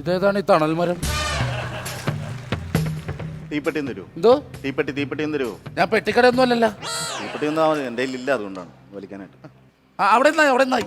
ഇതേതാണ് ഈ തണൽ മരം തീപ്പെട്ടി തരൂ എന്തോ തീപ്പെട്ടി തീപ്പെട്ടി തരൂ ഞാൻ പെട്ടിക്കടയൊന്നും അല്ലല്ലോ തീപ്പെട്ടി ഒന്നും എന്റെ കയ്യിൽ ഇല്ല അതുകൊണ്ടാണ് വലിക്കാനായിട്ട് ആ, അവിടെ നിന്നായി അവിടെ നിന്നായി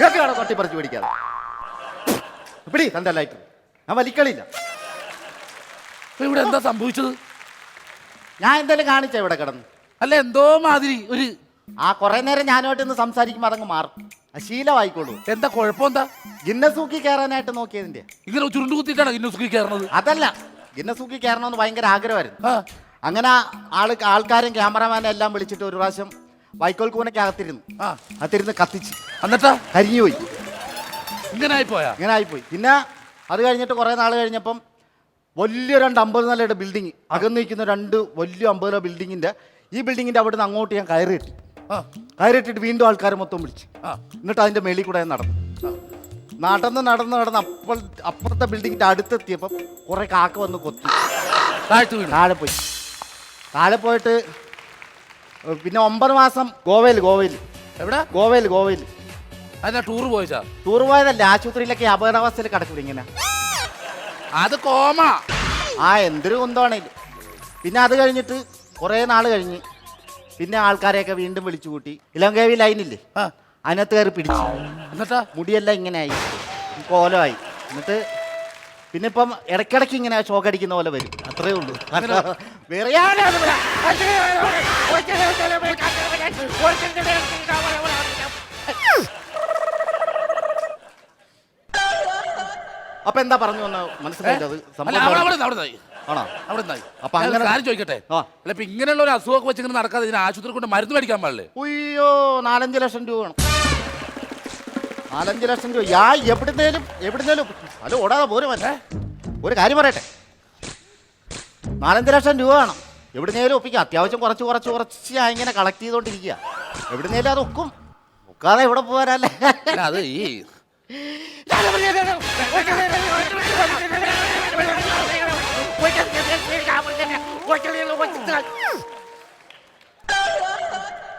ഇതൊക്കെയാണോ തട്ടിപ്പറിച്ച് പിടിക്കാതെ പിടി തന്റെ ലൈറ്റ് ഞാൻ വലിക്കളില്ല ഇപ്പൊ ഇവിടെ എന്താ സംഭവിച്ചത്? ഞാൻ എന്തായാലും കാണിച്ച ഇവിടെ കിടന്ന്. അല്ല എന്തോ മാതിരി ഒരു ആ കുറെ നേരം ഞാനുമായിട്ട് ഇന്ന് സംസാരിക്കുമ്പോൾ അതങ്ങ് മാറും. ശീലമായിക്കോളൂ. എന്താ കുഴപ്പം എന്താ? ഗിന്നസൂക്കി കയറാനായിട്ട് നോക്കിയതിന്റെ ഇങ്ങനെ ചുരുണ്ടു കുത്തിയിട്ടാണ് ഇന്നസുഖി കയറുന്നത്? അതല്ല ഗിന്നസൂക്കി കയറണമെന്ന് ഭയങ്കര ആഗ്രഹമായിരുന്നു. അങ്ങനെ ആൾ ആൾക്കാരും ക്യാമറമാനെ എല്ലാം വിളിച്ചിട്ട് ഒരു പ്രാവശ്യം വൈക്കോൽ കൂനയ്ക്ക് അകത്തിരുന്നു. ആ. അകത്തിരുന്ന് കത്തിച്ച്. എന്നിട്ടാ? കരിഞ്ഞുപോയി. ഇങ്ങനെ ആയിപ്പോയാ ഇങ്ങനെ ആയിപ്പോയി പിന്നെ അത് കഴിഞ്ഞിട്ട് കുറേ നാൾ കഴിഞ്ഞപ്പം വലിയ രണ്ട് അമ്പത് നിലയുടെ ബിൽഡിങ് അകന്ന് നിൽക്കുന്ന രണ്ട് വലിയ അമ്പത് നില ബിൽഡിങ്ങിന്റെ ഈ ബിൽഡിങ്ങിന്റെ അവിടെ നിന്ന് അങ്ങോട്ട് ഞാൻ കയറി കയറിയിട്ട് ആ. കയറിയിട്ടിട്ട് വീണ്ടും ആൾക്കാരെ മൊത്തം വിളിച്ച്. ആ. എന്നിട്ട് അതിന്റെ മേളിൽ കൂടെ ഞാൻ നടന്നു. നടന്ന് നടന്ന് നടന്ന് അപ്പോൾ അപ്പുറത്തെ ബിൽഡിങ്ങിന്റെ അടുത്തെത്തിയപ്പം കുറേ കാക്ക വന്ന് കൊത്തി. താഴ്ത്തു വീണു. താഴെ പോയി. താഴെ പോയിട്ട് പിന്നെ ഒമ്പത് മാസം ഗോവയിൽ ഗോവയിൽ. എവിടെ? ഗോവയിൽ ഗോവയിൽ. അതിനാ ടൂർ സാർ ടൂർ പോയതല്ല ആശുപത്രിയിലൊക്കെ അപകടാവസ്ഥയിൽ കിടക്കില്ല ഇങ്ങനെ. അത് കോമ. ആ എന്തൊരു കുന്തമാണേലും. പിന്നെ അത് കഴിഞ്ഞിട്ട് കുറേ നാൾ കഴിഞ്ഞ് പിന്നെ ആൾക്കാരെയൊക്കെ വീണ്ടും വിളിച്ചു കൂട്ടി. ഇലങ്കേവി ലൈനില്ലേ? അതിനകത്ത് കയറി പിടിച്ചു. എന്നിട്ടാ? മുടിയെല്ലാം ഇങ്ങനെയായി. കോലമായി. എന്നിട്ട് പിന്നെ ഇപ്പം ഇടയ്ക്കിടയ്ക്ക് ഇങ്ങനെ ഷോക്ക് അടിക്കുന്ന പോലെ വരും. അത്രേ ഉള്ളൂ. വേറെ അപ്പൊ എന്താ പറഞ്ഞു വന്ന മനസ്സിലായി അവിടെ ആണോ? അപ്പൊ അങ്ങനെ- കാര്യം ചോദിക്കട്ടെ? ആ. അല്ല ഇപ്പൊ ഇങ്ങനെയുള്ള ഒരു അസുഖമൊക്കെ വെച്ച് ഇങ്ങനെ നടക്കാതെ ഇതിന് ആശുപത്രി കൊണ്ട് മരുന്ന് മേടിക്കാൻ പാടില്ലേ? ഉയ്യോ നാലഞ്ച് ലക്ഷം രൂപ വേണം. നാലഞ്ച് ലക്ഷം രൂപ. യാ എവിടുന്നേലും എവിടുന്നേലും. അല്ല ഓടാതെ പോരും അല്ലേ ഒരു കാര്യം പറയട്ടെ. നാലഞ്ച് ലക്ഷം രൂപ വേണം. എവിടുന്നേലും ഒപ്പിക്കാം. അത്യാവശ്യം കുറച്ച് കുറച്ച് കുറച്ച് ഇങ്ങനെ കളക്ട് ചെയ്തുകൊണ്ടിരിക്കുക എവിടുന്നേലും അത് ഒക്കും. ഒക്കാതെ എവിടെ പോകാനല്ലേ അത് ഈ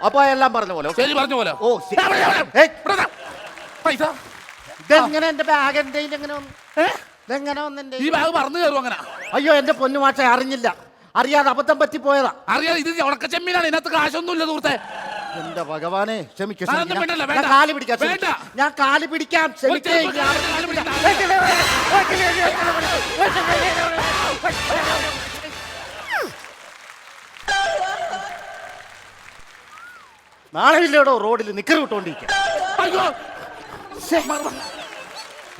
അപ്പൊ എല്ലാം പറഞ്ഞ പോലെ ശരി പറഞ്ഞ പോലെ. ഓ ശരി. ഏയ്, പൈസ. ഇതെങ്ങനെ എന്റെ ബാഗ് എന്റെ കയ്യിൽ എങ്ങനെ വന്നു? ഇതെങ്ങനെ വന്നെ ഈ ബാഗ് പറഞ്ഞു കയറും അങ്ങനെ. അയ്യോ എന്റെ പൊന്നു മാഷ അറിഞ്ഞില്ല. അറിയാതെ അബദ്ധം പറ്റി പോയതാ അറിയാതെ ഇത് ഉണക്ക ചെമ്മീനാണ്. ഇതിനകത്ത് കാശൊന്നും ഇല്ല സുഹൃത്തെ. എന്റെ ഭഗവാനെ ക്ഷമിക്ക ഞാൻ കാലി പിടിക്കാം വേണ്ട. ക്ഷമിക്ക്. ഞാൻ കാൽ പിടിക്കാം കാൽ പിടിക്കാം. നാളെ ഇല്ലേടോ റോഡിൽ നിക്കർ വിട്ടോണ്ടിരിക്കാം അയ്യോ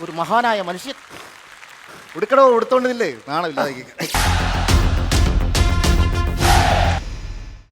ഒരു മഹാനായ മനുഷ്യൻ ഉടുക്കടോ ഉടുത്തോണ്ടില്ലേ നാളെ ഇല്ലാതെ